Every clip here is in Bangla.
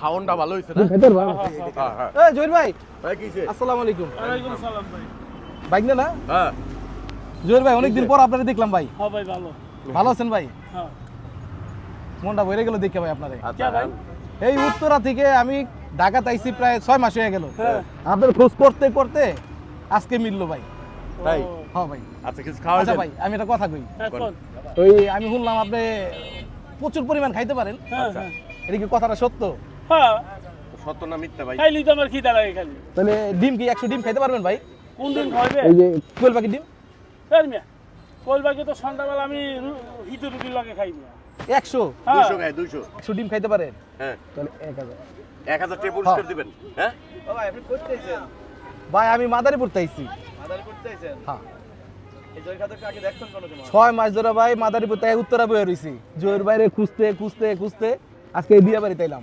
খাওয়ানটা ভালো হয়েছে না? ভেতর ভাই। হ্যাঁ হ্যাঁ এই জহির ভাই। ভাই কিছে আসসালামু আলাইকুম। ওয়ালাইকুম সালাম ভাই। বাইক না না? হ্যাঁ। জহির ভাই অনেকদিন পর আপনারে দেখলাম ভাই। হ্যাঁ ভাই ভালো। ভালো আছেন ভাই? হ্যাঁ। মনটা ভরে গেল দেখে ভাই আপনারে। আচ্ছা ভাই? এই উত্তরা থেকে আমি ঢাকাতে আইছি প্রায় ছয় মাস হয়ে গেল। হ্যাঁ। আপনার খোঁজ করতে করতে আজকে মিললো ভাই। তাই? হ্যাঁ ভাই। আচ্ছা কিছু খাওয়া আচ্ছা ভাই আমি একটা কথা কই। ওই আমি শুনলাম আপনি প্রচুর পরিমাণ খাইতে পারেন। হ্যাঁ আচ্ছা। হ্যাঁ। এটা কি কথাটা সত্য? হ্যাঁ। সত্য না মিথ্যা ভাই? খাইলি তো আমার খিদা লাগে খালি। তাহলে ডিম কি একশো ডিম খাইতে পারবেন ভাই? কোন দিন খাইবে? এই যে কোয়েল পাখি ডিম। এর মিয়া কোল বাকি তো সন্ধ্যাবেলা আমি রু- হিতু রুটির লগে খাই মিয়া। একশো? হ্যাঁ। দুশো খাই দুশো একশো ডিম খাইতে পারেন হ্যাঁ। তাহলে এক হাজার। এক হাজার টাকা পুরস্কার দিবেন হ্যাঁ? ভাই আমি মাদারীপুর আইছি হ্যাঁ। ছয় মাস ধরে ভাই মাদারীপুর তাই উত্তরা বয়ে রইছি। জয়ের বাইরে খুঁজতে খুঁজতে খুঁজতে আজকে এই বিয়া বাড়ি তাইলাম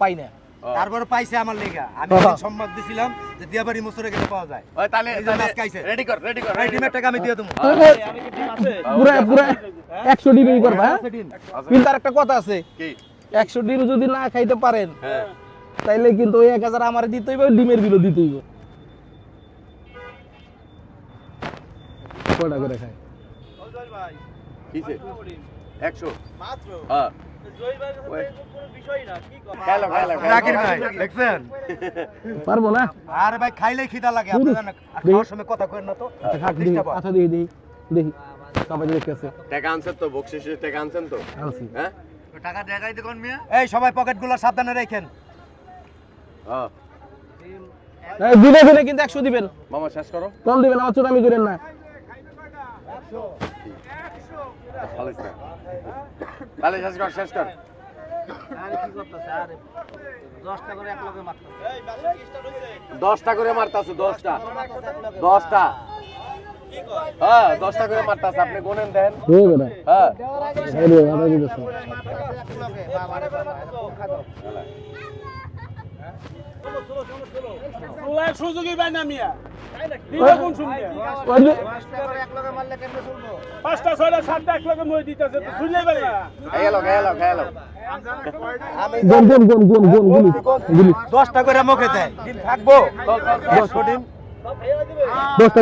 পাই না তারপর পাইছে আমার লেগা আমি সম্মান দিছিলাম যে দিয়াবাড়ি মোসরে গেলে পাওয়া যায় ওই তাহলে রেডি কর রেডি কর এই ডিমের টাকা আমি দিয়ে দেবো পুরা পুরা একশো ডিম ই করবা হ্যাঁ? আচ্ছা, কিন্তু আর একটা কথা আছে কি একশো ডিম যদি না খাইতে পারেন হ্যাঁ তাইলে কিন্তু ওই এক হাজার আমার দিতে হইবে ডিমের বিলও দিতে হইব কয়টা করে খায় কিছে একশো হ্যাঁ ওই। খাইলো, খাইলো, খাইলো। জাকির ভাই দেখছেন? পারব না? আরে ভাই খাইলে খিদা লাগে হুম। আপনি জানেন আর খাওয়ার সময় কথা কইেন না তো। আচ্ছা খাক দিই দেখি দেখি দেখি সবাই দেখে আছে টাকা আনছেন তো বকশিসের টাকা আনছেন তো? আনছি। হ্যাঁ? টাকা দেখাইতে কোন মিয়া? এই সবাই পকেটগুলো সাবধানে রাখেন। এই দিনে দিনে কিন্তু একশো দিবেন। মামা শেষ করো। কম দিবেন আমার আমি করেন না। তাহলে শেষ কর শেষ কর দশটা করে মারতাছে দশটা দশটা হ্যাঁ দশটা করে মারতাছে আপনি গোনেন দেন হয়ে হ্যাঁ সুযোগই পাই না মিয়া। পাঁচটা ছয়টা সাতটা এক লগে মই দিতেছে তো পারে। দশটা করে মুখে দেয়। থাকব? দশটা।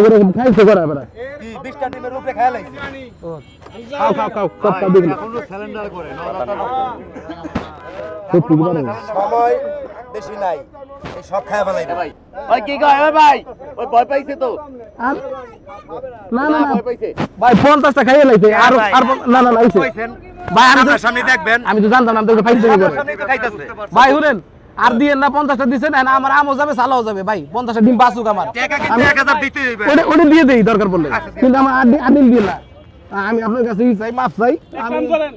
করে খাইছে করে এবারে। বিশটা ডিমের উপরে খেয়াল খাও খাও খাও সবটা সময়। বেশি নাই। এই সব খায় ফেলাই ভাই ভাই কি কয়? ভাই ওই ভয় পাইছে তো। আর না না ভয় পাইছে। ভাই পঞ্চাশটা খাইয়ে লাইছে। আর আর না না কইছেন? ভাই আমি সামনে দেখবেন। আমি তো জানতাম না আমি তো ভাই শুনেন আর দিয়েন না পঞ্চাশটা দিচ্ছেন না আমার আমও যাবে সালাও যাবে। ভাই পঞ্চাশটা ডিম বাঁচুক আমার। এক হাজার দিতে হইবে। ওটা দিয়ে দেই দরকার পড়লে। কিন্তু আমার আর দিন দিয়ে না। আমি আপনার কাছে ই চাই মাপ চাই। আমি করেন।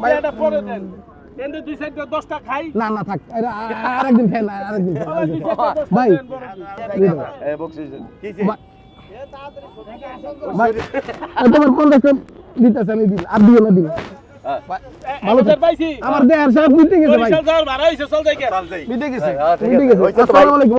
ভাই- এটা পরে দেন। এন্ড দুই সাইডে দশটা খাই। না না থাক। আরেকদিন ভাই। এ ভাই তোমার দিতেছে আমি আর দিও না দিন হ্যাঁ। পাইছি। আমার দেহ সব মিটে গেছে ভাই। বরিশাল যাওয়ার ভাড়া হইছে চল যাই গে। মিটে গেছে মিটে গেছে হয়েছে তো ভাই। আসসালামু আলাইকুম।